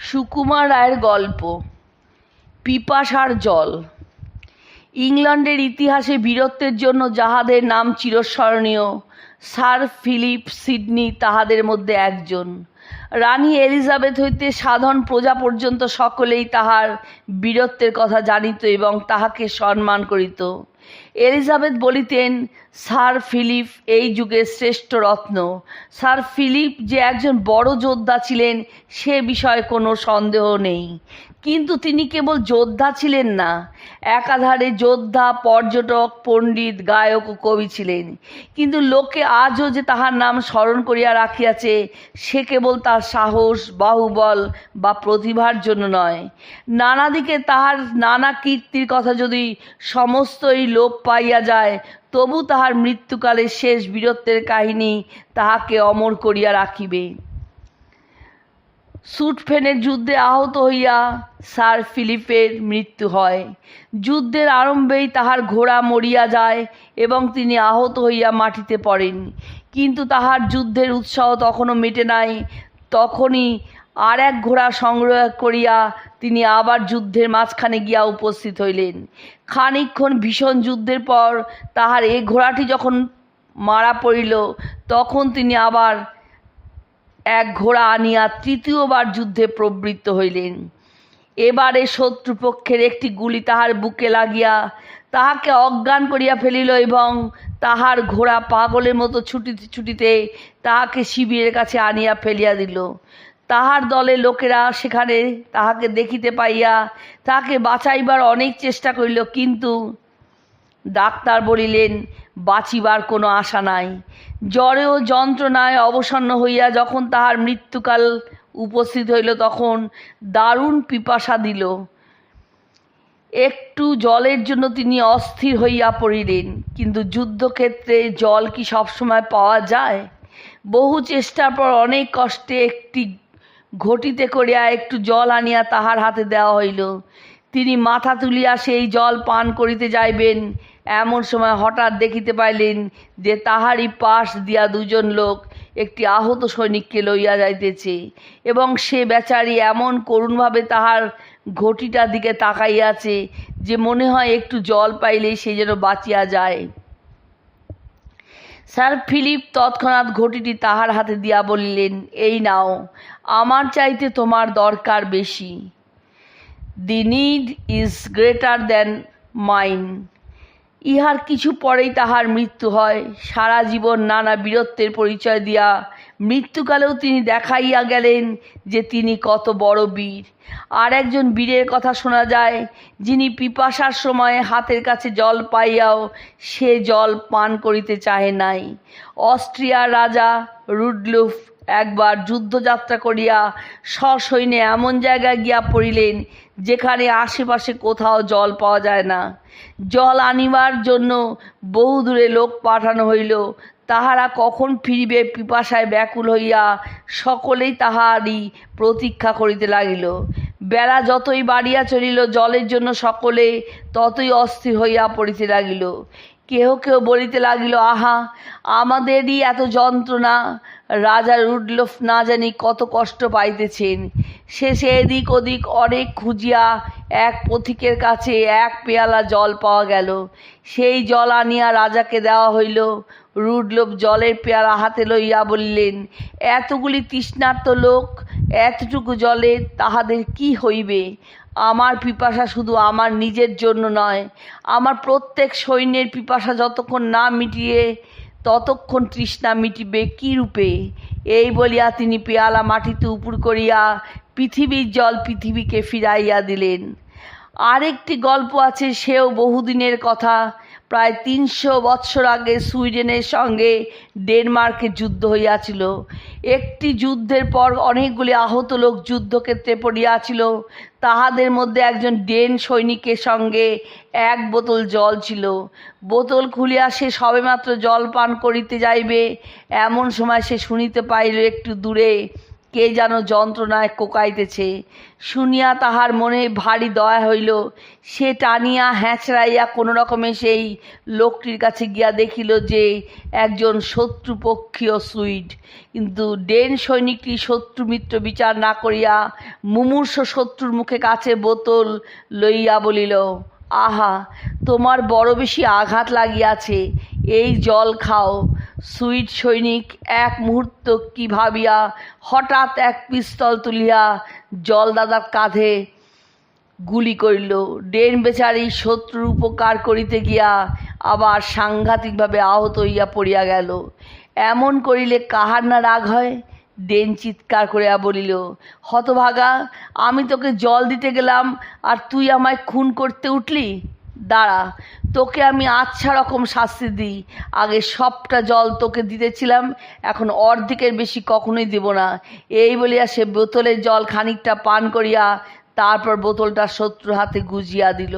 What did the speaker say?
সুকুমার রায়ের গল্প পিপাসার জল। ইংল্যান্ডের ইতিহাসে বীরত্বের জন্য যাহাদের নাম চিরস্মরণীয়। স্যার ফিলিপ সিডনি তাহাদের মধ্যে একজন। রানী এলিজাবেথ হইতে সাধারণ প্রজা পর্যন্ত সকলেই তাহার বীরত্বের কথা জানিত এবং তাহাকে সম্মান করিত। এলিজাবেথ বলিতেন, স্যার ফিলিপ, এই যুগের শ্রেষ্ঠ রত্ন। স্যার ফিলিপ যে একজন বড় যোদ্ধা ছিলেন, সে বিষয়ে কোনো সন্দেহ নেই। কিন্তু তিনি কেবল যোদ্ধা ছিলেন না। একাধারে যোদ্ধা, পর্যটক, পণ্ডিত, গায়ক ও কবি ছিলেন। কিন্তু লোকে আজও যে তাহার নাম স্মরণ করিয়া রাখিয়াছে, সে কেবল তার সাহস, বাহুবল বা প্রতিভার জন্য নয়। নানা দিকে তাহার নানা কীর্তির কথা যদি সমস্তই লোপ পাইয়া যায়, তবু তাহার মৃত্যুকালের শেষ বীরত্বের কাহিনী তাহাকে অমর করিয়া রাখিবে। সুটফেনের যুদ্ধে আহত হইয়া স্যার ফিলিপের মৃত্যু হয়। যুদ্ধের আরম্ভেই তাহার ঘোড়া মরিয়া যায় এবং তিনি আহত হইয়া মাটিতে পড়েন। কিন্তু তাহার যুদ্ধের উৎসাহ তখনও মেটে নাই। তখনই আর এক ঘোড়া সংগ্রহ করিয়া তিনি আবার যুদ্ধের মাঝখানে গিয়া উপস্থিত হইলেন। খানিকক্ষণ ভীষণ যুদ্ধের পর তাহার এ ঘোড়াটি যখন মারা পড়িল, তখন তিনি আবার এক ঘোড়া আনিয়া তৃতীয়বার যুদ্ধে প্রবৃত্ত হইলেন। এবারে শত্রুপক্ষের একটি গুলি তাহার বুকে লাগিয়া তাহাকে অজ্ঞান করিয়া ফেলিল এবং তাহার ঘোড়া পাগলের মতো ছুটিতে ছুটিতে তাহাকে শিবিরের কাছে আনিয়া ফেলিয়া দিল। তাহার দলের লোকেরা সেখানে তাহাকে দেখিতে পাইয়া তাহাকে বাঁচাইবার অনেক চেষ্টা করিল, কিন্তু ডাক্তার বলিলেন, বাঁচিবার কোনো আশা নাই। জ্বরে ও যন্ত্রণায় অবসন্ন হইয়া যখন তাহার মৃত্যুকাল উপস্থিত হইল, তখন দারুণ পিপাসা দিল। একটু জলের জন্য তিনি অস্থির হইয়া পড়িলেন। কিন্তু যুদ্ধক্ষেত্রে জল কি সবসময় পাওয়া যায়? বহু চেষ্টার পর অনেক কষ্টে একটি ঘটিতে করিয়া একটু জল আনিয়া তাহার হাতে দেওয়া হইল। তিনি মাথা তুলিয়া সেই জল পান করিতে যাইবেন। এমন সময় হঠাৎ দেখিতে পাইলেন যে তাহারই পাশ দিয়া দুজন লোক একটি আহত সৈনিককে লইয়া যাইতেছে এবং সে বেচারি এমন করুণভাবে তাহার ঘটিটার দিকে তাকাইয়াছে যে মনে হয় একটু জল পাইলেই সে যেন বাঁচিয়া যায়। স্যার ফিলিপ তৎক্ষণাৎ ঘটিটি তাহার হাতে দিয়া বলিলেন, এই নাও, আমার চাইতে তোমার দরকার বেশি। The need is greater than mine ইহার কিছু পরেই তাহার মৃত্যু হয়। সারা জীবন নানা বীরত্বের পরিচয় দিয়া মৃত্যুকালেও তিনি দেখাইয়া গেলেন যে তিনি কত বড় বীর। আর একজন বীরের কথা শোনা যায়, যিনি পিপাসার সময় হাতের কাছে জল পাইয়াও সে জল পান করিতে চাহে নাই। অস্ট্রিয়ার রাজা রুডলুফ একবার যুদ্ধযাত্রা করিয়া সসৈন্যে এমন জায়গায় গিয়া পড়িলেন, যেখানে আশেপাশে কোথাও জল পাওয়া যায় না। জল আনিবার জন্য বহু দূরে লোক পাঠানো হইল। তাহারা কখন ফিরিবে পিপাসায় ব্যাকুল হইয়া সকলেই তাহারই প্রতীক্ষা করিতে লাগিল। বেলা যতই বাড়িয়া চলিল, জলের জন্য সকলে ততই অস্থির হইয়া পড়িতে লাগিল। কেহ কেহ বলিতে লাগিল, আহা, আমাদেরই এত যন্ত্রণা। রাজা রুডলফ না জানি কত কষ্ট পাইতেছেন। শেষে এদিক ওদিক অনেক খুঁজিয়া এক পথিকের কাছে এক পেয়ালা জল পাওয়া গেল। সেই জল আনিয়া রাজাকে দেওয়া হইল। রুডলফ জলের পেয়ালা হাতে লইয়া বললেন, এতগুলি তৃষ্ণার্ত লোক, এতটুকু জলে তাহাদের কি হইবে? আমার পিপাসা শুধু আমার নিজের জন্য নয়, আমার প্রত্যেক সৈন্যের পিপাসা যতক্ষণ না মিটিয়ে, ততক্ষণ তৃষ্ণা মিটিবে কী রূপে? এই বলিয়া তিনি পেয়ালা মাটিতে উপুর করিয়া পৃথিবীর জল পৃথিবীকে ফিরাইয়া দিলেন। আরেকটি গল্প আছে, সেও বহুদিনের কথা। প্রায় তিনশো বৎসর আগে সুইডেনের সঙ্গে ডেনমার্কের যুদ্ধ হইয়াছিল। একটি যুদ্ধের পর অনেকগুলি আহত লোক যুদ্ধক্ষেত্রে পড়িয়াছিল। তাহাদের মধ্যে একজন ডেন সৈনিকের সঙ্গে এক বোতল জল ছিল। বোতল খুলিয়া সে সবেমাত্র জল পান করিতে যাইবে, এমন সময় সে শুনিতে পাইল একটু দূরে কে যেন যন্ত্রণায় কোকাইতেছে। শুনিয়া তাহার মনে ভারী দয়া হইল। সে টানিয়া হ্যাঁচড়াইয়া কোনো রকমে সেই লোকটির কাছে গিয়া দেখিল যে একজন শত্রুপক্ষীয় সুইড। কিন্তু ডেন সৈনিকটি শত্রু মিত্র বিচার না করিয়া মুমূর্ষ শত্রুর মুখে কাছে বোতল লইয়া বলিল, আহা, তোমার বড় বেশি আঘাত লাগিয়াছে। এই জল খাও। সুইট সৈনিক এক মুহূর্ত কি ভাবিয়া, হঠাৎ এক পিস্তল তুলিয়া জলদাদার কাঁধে গুলি করিল। ডেন বেচারি শত্রুর উপকার করিতে গিয়া আবার সাংঘাতিকভাবে আহত হইয়া পড়িয়া গেল। এমন করিলে কাহার না রাগ হয়? ডেন চিৎকার করিয়া বলিল, হতভাগা, আমি তোকে জল দিতে গেলাম আর তুই আমায় খুন করতে উঠলি? দাঁড়া, তোকে আমি আচ্ছা রকম শাস্তি দিই। আগে সবটা জল তোকে দিতেছিলাম, এখন অর্ধেকের বেশি কখনোই দিব না। এই বলিয়া সে বোতলের জল খানিকটা পান করিয়া, তারপর বোতলটা শত্রু হাতে গুজিয়া দিল।